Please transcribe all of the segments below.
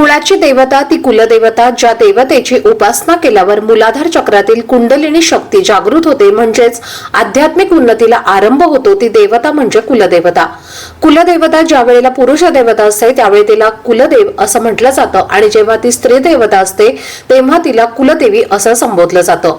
कुळाची देवता ती कुलदेवता ज्या देवतेची उपासना केल्यावर मुलाधार चक्रातील कुंडलिनी शक्ती जागृत होते म्हणजेच आध्यात्मिक उन्नतीला आरंभ होतो ती देवता म्हणजे कुलदेवता. कुलदेवता ज्या वेळेला पुरुष देवता असते त्यावेळी तिला कुलदेव असं म्हटलं जातं आणि जेव्हा ती स्त्री देवता असते तेव्हा तिला कुलदेवी असं संबोधलं जातं.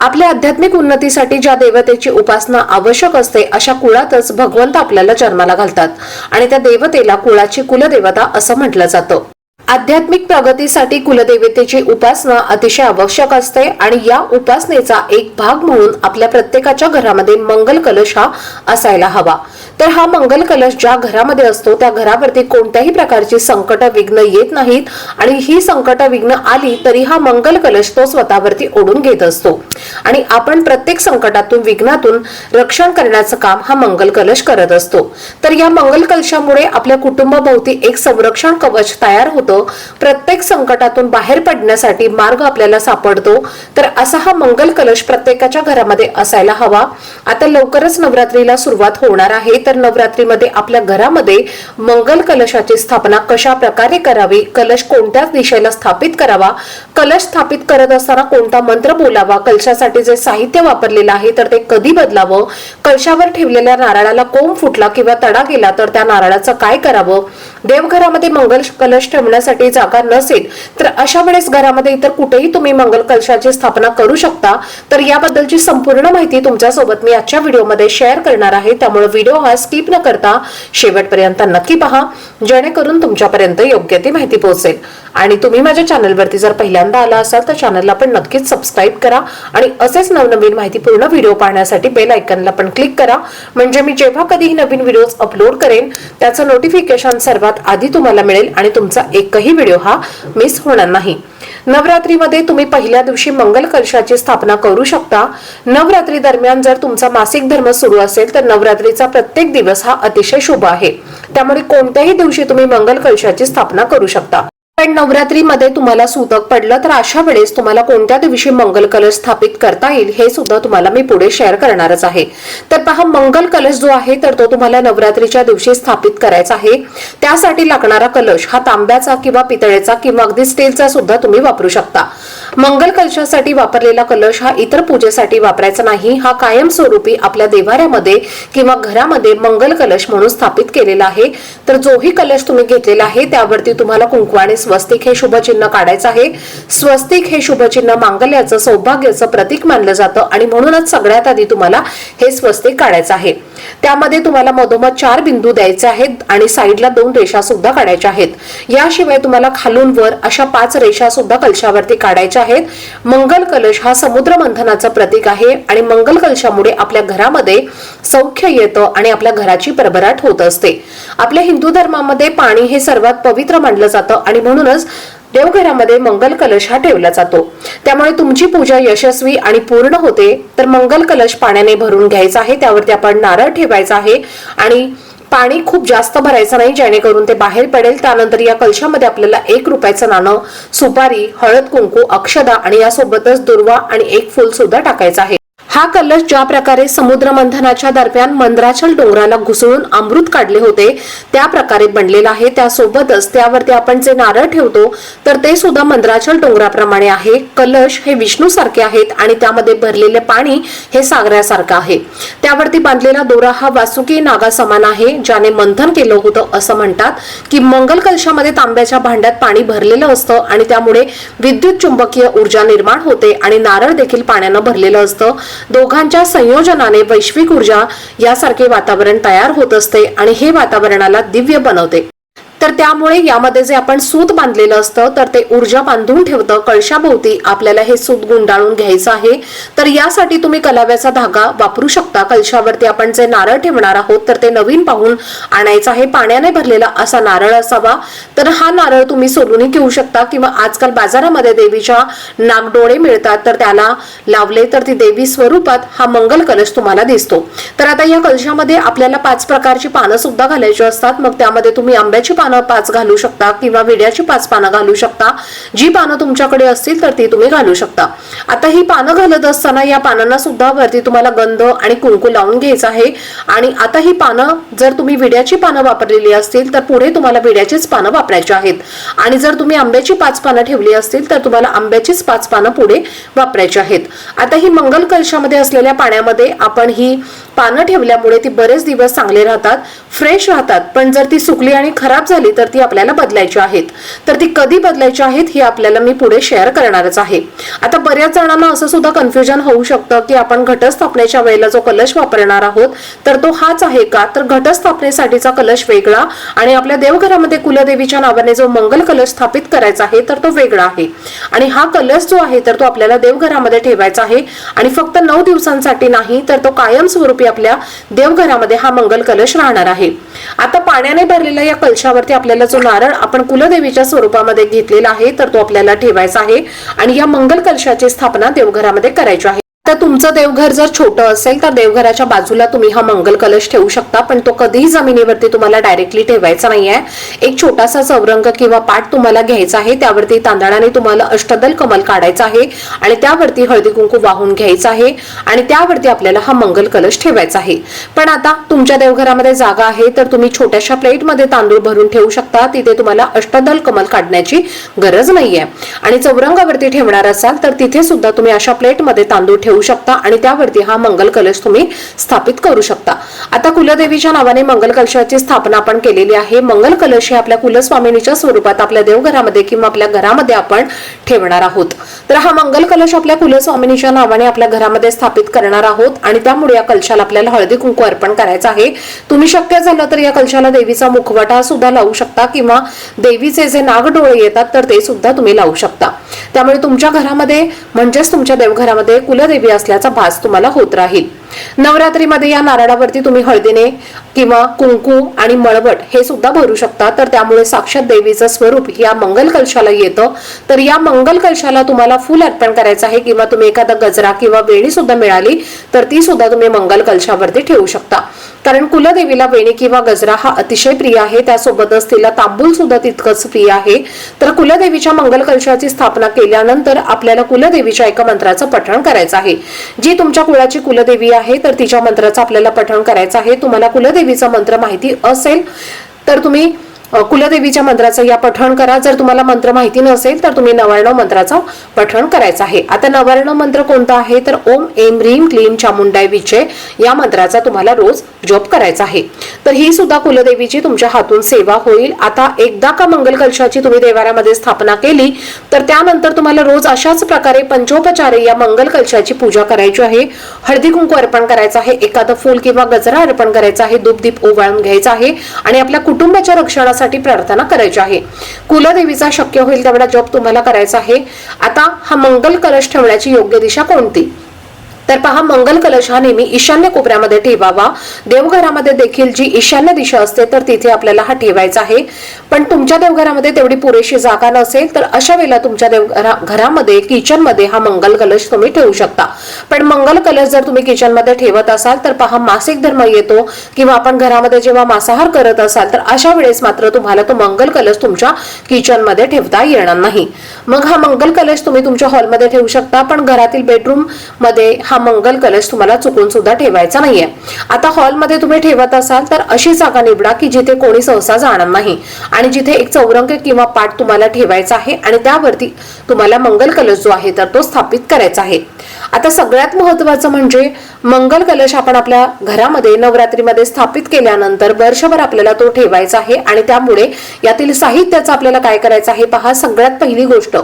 आपल्या आध्यात्मिक उन्नतीसाठी ज्या देवतेची उपासना आवश्यक असते अशा कुळातच भगवंत आपल्याला जन्माला घालतात आणि त्या देवतेला कुळाची कुलदेवता असं म्हटलं जातं. आध्यात्मिक प्रगतीसाठी कुलदेवतेची उपासना अतिशय आवश्यक असते आणि या उपासनेचा एक भाग म्हणून आपल्या प्रत्येकाच्या घरामध्ये मंगल कलश हा असायला हवा. तर हा मंगल कलश ज्या घरामध्ये असतो त्या घरावरती कोणत्याही प्रकारची संकट विघ्न येत नाहीत आणि ही संकट विघ्न आली तरी हा मंगल कलश तो स्वतःवरती ओढून घेत असतो. आणि आपण प्रत्येक संकटातून विघ्नातून रक्षण करण्याचं काम हा मंगल कलश करत असतो. तर या मंगल कलशामुळे आपल्या कुटुंबाभोवती एक संरक्षण कवच तयार होतं प्रत्येक संकटातून बाहेर पडण्यासाठी मार्ग आपल्याला सापडतो. तर असा हा मंगल कलश प्रत्येकाच्या घरामध्ये असायला हवा. आता लवकरच नवरात्रीला सुरुवात होणार आहे. तर नवरात्रीमध्ये आपल्या घरामध्ये मंगल कलशाची स्थापना कशा प्रकारे करावी? कलश कोणत्या दिशेला स्थापित करावा? कलश स्थापित करत असताना कोणता मंत्र बोलावा? कलशासाठी जे साहित्य वापरलेलं आहे तर ते कधी बदलावं? कलशावर ठेवलेल्या नारळाला कोंब फुटला किंवा तडा गेला तर त्या नारळाचं काय करावं? देवघरामध्ये मंगल कलश ठेवण्यासाठी जागा नसेल तर अशा वेळेस घरामध्ये इतर कुठेही तुम्ही मंगल कलशाची स्थापना करू शकता. तर याबद्दलची संपूर्ण माहिती तुमच्यासोबत मी आजच्या व्हिडिओमध्ये शेअर करणार आहे. त्यामुळे व्हिडिओ हा स्किप न करता शेवटपर्यंत नक्की पहा जेणेकरून तुमच्यापर्यंत योग्य ती माहिती पोहोचेल. आणि तुम्ही माझ्या चॅनलवरती जर पहिल्यांदा आला असाल तर चॅनलला पण नक्कीच सबस्क्राईब करा आणि असेच नवनवीन माहितीपूर्ण व्हिडिओ पाहण्यासाठी बेल आयकनला पण क्लिक करा. म्हणजे मी जेव्हा कधीही नवीन व्हिडिओज अपलोड करेन त्याचं नोटिफिकेशन सर्वात आधी तुम्हाला मिळेल आणि तुमचा एकही व्हिडिओ हा मिस होणार नाही. नवरात्रीमध्ये तुम्ही पहिल्या दिवशी मंगल कलशाची स्थापना करू शकता. नवरात्री दरम्यान जर तुमचा मासिक धर्म सुरू असेल तर नवरात्रीचा प्रत्येक दिवस हा अतिशय शुभ आहे. त्यामुळे कोणत्याही दिवशी तुम्ही मंगल कलशाची स्थापना करू शकता. पण नवरात्रीमध्ये तुम्हाला सुतक पडलं तर अशा वेळेस तुम्हाला कोणत्या दिवशी मंगल कलश स्थापित करता येईल हे सुद्धा तुम्हाला मी पुढे शेअर करणारच आहे. तर पहा मंगल कलश जो आहे तर तो तुम्हाला नवरात्रीच्या दिवशी स्थापित करायचा आहे. त्यासाठी लागणारा कलश हा तांब्याचा किंवा पितळेचा किंवा अगदी स्टीलचा सुद्धा तुम्ही वापरू शकता. मंगल कलशासाठी वापरलेला कलश हा इतर पूजेसाठी वापरायचा नाही. हा कायमस्वरूपी आपल्या देवाऱ्यामध्ये किंवा घरामध्ये मंगल कलश म्हणून स्थापित केलेला आहे. तर जोही कलश तुम्ही घेतलेला आहे त्यावरती तुम्हाला कुंकवाने स्वस्तिक हे शुभचिन्ह काढायचं आहे. स्वस्तिक हे शुभचिन्ह मांगल्याचं सौभाग्याचं प्रतीक मानलं जातं आणि म्हणूनच सगळ्यात आधी तुम्हाला हे स्वस्तिक काढायचं आहे. त्यामध्ये तुम्हाला मधोमध चार बिंदू द्यायचे आहेत आणि साईडला दोन रेषा सुद्धा काढायच्या आहेत. याशिवाय तुम्हाला खालून वर अशा पाच रेषा सुद्धा कलशावरती काढायच्या आहेत. मंगल कलश हा समुद्र मंथनाचं प्रतीक आहे आणि मंगल कलशामुळे आपल्या घरामध्ये सौख्य येतं आणि आपल्या घराची परभराट होत असते. आपल्या हिंदू धर्मामध्ये पाणी हे सर्वात पवित्र मानलं जातं आणि म्हणूनच देवघरामध्ये मंगल कलश हा ठेवला जातो. त्यामुळे तुमची पूजा यशस्वी आणि पूर्ण होते तर मंगल कलश पाण्याने भरून घ्यायचा आहे त्यावरती आपण नारळ ठेवायचा आहे आणि पाणी खूप जास्त भरायचं नाही जेणेकरून ते बाहेर पडेल. त्यानंतर या कलशामध्ये आपल्याला एक रुपयाचं नाणं सुपारी हळद कुंकू अक्षदा आणि यासोबतच दुर्वा आणि एक फुल सुद्धा टाकायचं आहे. हा कलश ज्या प्रकारे समुद्र मंथनाच्या दरम्यान मंद्राचल डोंगराला घुसळून अमृत काढले होते त्या प्रकारे बनलेला आहे. त्यासोबतच त्यावरती आपण जे नारळ ठेवतो तर ते सुद्धा मंद्राचल डोंगराप्रमाणे आहे. कलश हे विष्णू सारखे आहेत आणि त्यामध्ये भरलेले पाणी हे सागरासारखं आहे. त्यावरती बांधलेला दोरा हा वासुकी नागा समान आहे ज्याने मंथन केलं होतं असं म्हणतात की मंगल कलशामध्ये तांब्याच्या भांड्यात पाणी भरलेलं असतं आणि त्यामुळे विद्युत चुंबकीय ऊर्जा निर्माण होते आणि नारळ देखील पाण्यानं भरलेलं असतं. दोघांच्या संयोजनाने वैश्विक ऊर्जा यासारखे वातावरण तयार होत असते आणि हे वातावरणाला दिव्य बनवते. तर त्यामुळे यामध्ये जे आपण सूत बांधलेलं असतं तर ते ऊर्जा बांधून ठेवतं. कळशाभोवती आपल्याला हे सूत गुंडाळून घ्यायचं आहे. तर यासाठी तुम्ही कलाव्याचा धागा वापरू शकता. कलशावरती आपण जे नारळ ठेवणार आहोत तर ते नवीन पाहून आणायचं आहे. पाण्याने भरलेला असा नारळ असावा. तर हा नारळ तुम्ही सोलूनही घेऊ शकता किंवा आजकाल बाजारामध्ये देवीच्या नागडोळे मिळतात तर त्याला लावले तर ती देवी स्वरूपात हा मंगल कलश तुम्हाला दिसतो. तर आता या कलशामध्ये आपल्याला पाच प्रकारची पानं सुद्धा घालायची असतात. मग त्यामध्ये तुम्ही आंब्याची पानं पाच घालू शकता किंवा विड्याची पाच पानं घालू शकता. जी पानं तुमच्याकडे असतील तर ती तुम्ही घालू शकता. आता ही पानं घालत असताना या पानांना सुद्धा वरती तुम्हाला गंध आणि कुंकू लावून घ्यायचं आहे. आणि आता ही पानं जर तुम्ही विड्याची पानं वापरलेली असतील तर पुढे तुम्हाला विड्याचीच पानं वापरायची आहेत. आणि जर तुम्ही आंब्याची पाच पानं ठेवली असतील तर तुम्हाला आंब्याचीच पाच पानं पुढे वापरायची आहेत. आता ही मंगल कलशामध्ये असलेल्या पाण्यामध्ये आपण ही पानं ठेवल्यामुळे ती बरेच दिवस चांगले राहतात फ्रेश राहतात. पण जर ती सुकली आणि खराब झाली तर ती आपल्याला बदलायची आहेत. तर ती कधी बदलायची आहेत हे आपल्याला मी पुढे शेअर करणारच आहे. आता बऱ्याच जणांना असं सुद्धा कन्फ्युजन होऊ शकतं की आपण घटस्थापनेच्या वेळेला जो कलश वापरणार आहोत तर तो हाच आहे का? तर घटस्थापनेसाठीचा कलश वेगळा आणि आपल्या देवघरामध्ये कुलदेवीच्या नावाने जो मंगल कलश स्थापित करायचा आहे तर तो वेगळा आहे. आणि हा कलश जो आहे तर तो आपल्याला देवघरामध्ये ठेवायचा आहे. आणि फक्त नऊ दिवसांसाठी नाही तर तो कायमस्वरूपी आपल्या देवघरामध्ये हा मंगल कलश राहणार आहे. आता पाण्याने भरलेल्या या कलशावरती आपल्याला जो नारळ आपण कुलदेवीच्या स्वरूपामध्ये घेतलेला आहे तर तो आपल्याला ठेवायचा आहे आणि या मंगल कलशाची स्थापना देवघरामध्ये करायची आहे. तर तुमचं देवघर जर छोटं असेल तर देवघराच्या बाजूला तुम्ही हा मंगल कलश ठेवू शकता पण तो कधीही जमिनीवरती तुम्हाला डायरेक्टली ठेवायचा नाहीये. एक छोटासा चौरंग किंवा पाट तुम्हाला घ्यायचा आहे त्यावरती तांदळाने तुम्हाला अष्टदल कमल काढायचा आहे आणि त्यावरती हळदी कुंकू वाहून घ्यायचा आहे आणि त्यावरती आपल्याला हा मंगल कलश ठेवायचा आहे. पण आता तुमच्या देवघरामध्ये जागा आहे तर तुम्ही छोट्याशा प्लेटमध्ये तांदूळ भरून ठेवू शकता तिथे तुम्हाला अष्टदल कमल काढण्याची गरज नाहीये. आणि चौरंगावरती ठेवणार असाल तर तिथे सुद्धा तुम्ही अशा प्लेटमध्ये तांदूळ ठेवू शकता आणि त्यावरती हा मंगल कलश तुम्ही स्थापित करू शकता. आता कुलदेवीच्या नावाने मंगल कलशाची स्थापना आपण केलेली आहे. मंगल कलश हे आपल्या कुलस्वामिनीच्या स्वरूपात आपल्या देवघरामध्ये किंवा आपल्या घरामध्ये आपण ठेवणार आहोत. तर हा मंगल कलश आपल्या कुलस्वामिनीच्या नावाने आपल्या घरामध्ये स्थापित करणार आहोत आणि त्यामुळे या कलशाला आपल्याला हळदी कुंकू अर्पण करायचं आहे. तुम्ही शक्य झालं तर या कलशाला देवीचा मुखवटा सुद्धा लावू शकता किंवा देवीचे जे नागडोळे येतात तर ते सुद्धा तुम्ही लावू शकता. त्यामुळे तुमच्या घरामध्ये म्हणजेच तुमच्या देवघरामध्ये कुलदेवी असल्याचा भास तुम्हाला होत राहील. नवरात्रीमध्ये या नारळावरती तुम्ही हळदीने किंवा कुंकू आणि मळवट हे सुद्धा भरू शकता. तर त्यामुळे साक्षात देवीचं स्वरूप या मंगल कलशाला येतं. तर या मंगल कलशाला तुम्हाला फुल अर्पण करायचं आहे किंवा तुम्ही एखादा गजरा किंवा वेणी सुद्धा मिळाली तर ती सुद्धा तुम्ही मंगल कलशावरती ठेवू शकता. कारण कुलदेवीला वेणी किंवा गजरा हा अतिशय प्रिय आहे. त्यासोबतच तिला तांबूल सुद्धा तितकंच प्रिय आहे. तर कुलदेवीच्या मंगल कलशाची स्थापना केल्यानंतर आपल्याला कुलदेवीच्या एका मंत्राचं पठण करायचं आहे. जी तुमच्या कुळाची कुलदेवी आहे आहे तर तिच्या मंत्राचं आपल्याला पठण करायचं आहे. तुम्हाला कुलदेवीचा मंत्र माहिती असेल तर तुम्ही कुलदेवीच्या मंत्राचं या पठण करा. जर तुम्हाला मंत्र माहिती नसेल तर तुम्ही नवार्णव मंत्राचं पठण करायचं आहे. आता नवार्णव मंत्र कोणता आहे? तर ओम एम रीम क्लीम चामुंडाय विचे या मंत्राचा तुम्हाला रोज जप करायचा आहे. तर ही सुद्धा कुलदेवीची तुमच्या हातून सेवा होईल. आता एकदा का मंगल कलशाची तुम्ही देवाऱ्यामध्ये स्थापना केली तर त्यानंतर तुम्हाला रोज अशाच प्रकारे पंचोपचारे या मंगल कलशाची पूजा करायची आहे. हळदी कुंकू अर्पण करायचं आहे. एखादं फूल किंवा गजरा अर्पण करायचा आहे. धूपदीप ओवाळून घ्यायचा आहे. आणि आपल्या कुटुंबाच्या रक्षणासाठी प्रार्थना करायची आहे. कुलदेवीचा शक्य होईल तेवढा जप तुम्हाला करायचा आहे. आता हा मंगल कलश ठेवण्याची योग्य दिशा कोणती? तर पहा मंगल कलश हा नेहमी ईशान्य कोपऱ्यामध्ये ठेवावा. देवघरामध्ये देखील जी ईशान्य दिशा असते तर तिथे आपल्याला हा ठेवायचा आहे. पण तुमच्या देवघरामध्ये तेवढी पुरेशी जागा नसेल तर अशा वेळेला तुमच्या देवघरा घरामध्ये किचनमध्ये हा मंगल कलश तुम्ही ठेवू शकता. पण मंगल कलश जर तुम्ही किचनमध्ये ठेवत असाल तर पहा मासिक धर्म येतो किंवा आपण घरामध्ये जेव्हा मांसाहार करत असाल तर अशा वेळेस मात्र तुम्हाला तो मंगल कलश तुमच्या किचनमध्ये ठेवता येणार नाही. मग हा मंगल कलश तुम्ही तुमच्या हॉलमध्ये ठेवू शकता पण घरातील बेडरूममध्ये हा मंगल कलश तुम्हाला चुकून सुद्धा ठेवायचा नाहीये. आता हॉलमध्ये तुम्ही ठेवत असाल तर अशी जागा निवडा की जिथे कोणी सहसा जाणार नाही. आणि जिथे एक चौरंग किंवा पाठ तुम्हाला ठेवायचा आहे आणि त्यावरती तुम्हाला मंगल कलश जो आहे तर तो स्थापित करायचा आहे. आता सगळ्यात महत्वाचं म्हणजे मंगल कलश आपण आपल्या घरामध्ये नवरात्रीमध्ये स्थापित केल्यानंतर वर्षभर आपल्याला तो ठेवायचा आहे आणि त्यामुळे यातील साहित्याचं आपल्याला काय करायचं आहे पहा सगळ्यात पहिली गोष्ट.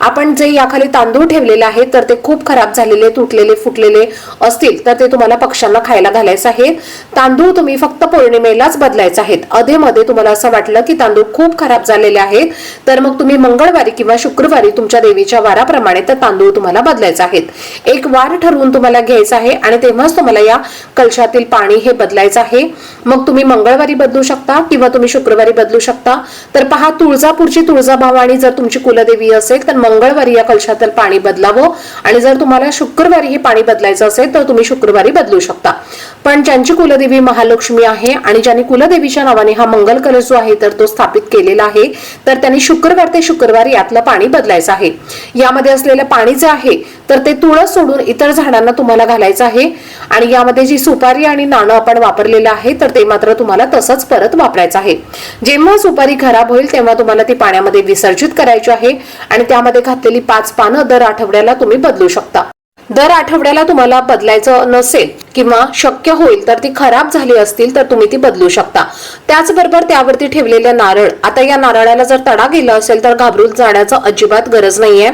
आपण जे याखाली तांदूळ ठेवलेले आहेत तर ते खूप खराब झालेले तुटलेले फुटलेले असतील तर ते तुम्हाला पक्ष्यांना खायला घालायचं आहे. तांदूळ तुम्ही फक्त पौर्णिमेलाच बदलायचे आहेत. अधेमध्ये तुम्हाला असं वाटलं की तांदूळ खूप खराब झालेले आहेत तर मग तुम्ही मंगळवारी किंवा शुक्रवारी तुमच्या देवीच्या वाराप्रमाणे तर तांदूळ तुम्हाला बदलायचे आहेत. एक वार ठरवून तुम्हाला घ्यायचा आहे आणि तेव्हाच तुम्हाला या कलशातील पाणी हे बदलायचं आहे. मग तुम्ही मंगळवारी बदलू शकता किंवा तुम्ही शुक्रवारी बदलू शकता. तर पहा तुळजापूरची तुळजाभवानी जर तुमची कुलदेवी असेल तर मंगळवारी या कलशातील पाणी बदलावं. आणि जर तुम्हाला शुक्रवारी हे पाणी बदलायचं असेल तर तुम्ही शुक्रवारी बदलू शकता. पण ज्यांची कुलदेवी महालक्ष्मी आहे आणि ज्यांनी कुलदेवीच्या नावाने हा मंगल कलश जो आहे तर तो स्थापित केलेला आहे तर त्यांनी शुक्रवार ते शुक्रवार यातलं पाणी बदलायचं आहे. यामध्ये असलेलं पाणी जे आहे तर ते तुळस सोडून इतर झाडांना तुम्हाला घालायचं आहे. आणि यामध्ये जी सुपारी आणि नाणं आपण वापरलेलं आहे तर ते मात्र तुम्हाला तसंच परत वापरायचं आहे. जेव्हा सुपारी खराब होईल तेव्हा तुम्हाला ती पाण्यामध्ये विसर्जित करायची आहे आणि त्यामध्ये घातलेली पाच पानं दर आठवड्याला तुम्ही बदलू शकता. दर आठवड्याला तुम्हाला बदलायचं नसेल किंवा शक्य होईल तर ती खराब झाली असतील तर तुम्ही ती बदलू शकता. त्याचबरोबर त्यावरती ठेवलेल्या नारळ आता या नारळाला जर तडा गेला असेल तर घाबरून जाण्याचं अजिबात गरज नाहीये.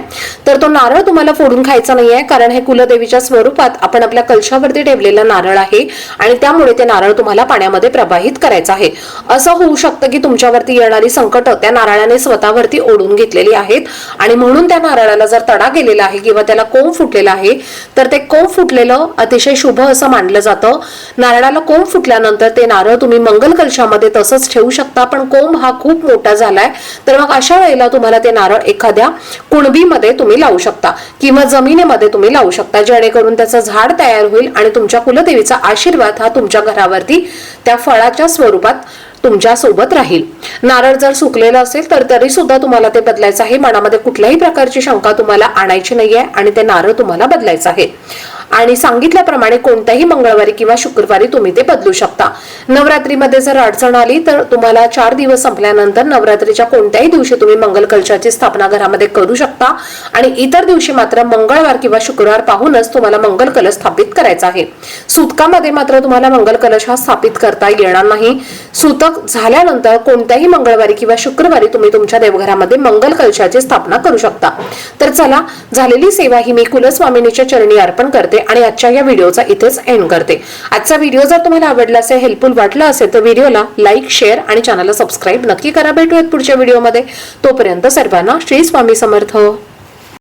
तर तो नारळ तुम्हाला फोडून खायचा नाहीये कारण हे कुलदेवीच्या स्वरूपात आपण आपल्या कलशावरती ठेवलेला नारळ आहे आणि त्यामुळे ते नारळ तुम्हाला पाण्यामध्ये प्रवाहित करायचं आहे. असं होऊ शकतं की तुमच्यावरती येणारी संकट त्या नारळाने स्वतःवरती ओढून घेतलेली आहेत आणि म्हणून त्या नारळाला जर तडा गेलेला आहे किंवा त्याला कोंब फुटलेला आहे तर ते कोंब फुटलेलं अतिशय शुभ असं मानलं जातं. नारळाला कोंब फुटल्यानंतर ते नारळ तुम्ही मंगल कलशामध्ये तसंच ठेवू शकता पण कोंब हा खूप मोठा झालाय. तर मग अशा वेळेला तुम्हाला ते नारळ एखाद्या कुणबीमध्ये तुम्ही लावू शकता किंवा जमिनीमध्ये तुम्ही लावू शकता जेणेकरून त्याचं झाड तयार होईल आणि तुमच्या कुलदेवीचा आशीर्वाद हा तुमच्या घरावरती त्या फळाच्या स्वरूपात तुमच्यासोबत राहील. नारळ जर सुकलेलं असेल तर तरी सुद्धा तुम्हाला ते बदलायचं आहे. मनामध्ये कुठल्याही प्रकारची शंका तुम्हाला आणायची नाहीये आणि ते नारळ तुम्हाला बदलायचं आहे. आणि सांगितल्याप्रमाणे कोणत्याही मंगळवारी किंवा शुक्रवारी तुम्ही ते बदलू शकता. नवरात्रीमध्ये जर अडचण आली तर तुम्हाला चार दिवस संपल्यानंतर नवरात्रीच्या कोणत्याही दिवशी तुम्ही मंगल कलशाची स्थापना घरामध्ये करू शकता. आणि इतर दिवशी मात्र मंगळवार किंवा शुक्रवार पाहूनच तुम्हाला मंगल कलश स्थापित करायचा आहे. सुतकामध्ये मात्र तुम्हाला मंगल कलश हा स्थापित करता येणार नाही. सुतक झाल्यानंतर कोणत्याही मंगळवारी किंवा शुक्रवारी तुम्ही तुमच्या देवघरामध्ये मंगल कलशाची स्थापना करू शकता. तर चला झालेली सेवा ही मी कुलस्वामिनीच्या चरणी अर्पण करते. आणि आजच्या या व्हिडिओचा इथेच एंड करते. आजचा व्हिडिओ जर तुम्हाला आवडला असेल हेल्पफुल वाटला असेल तर व्हिडिओला लाईक शेअर आणि चॅनलला सबस्क्राईब नक्की करा. भेटूयात पुढच्या व्हिडिओमध्ये. तोपर्यंत सर्वांना श्री स्वामी समर्थ.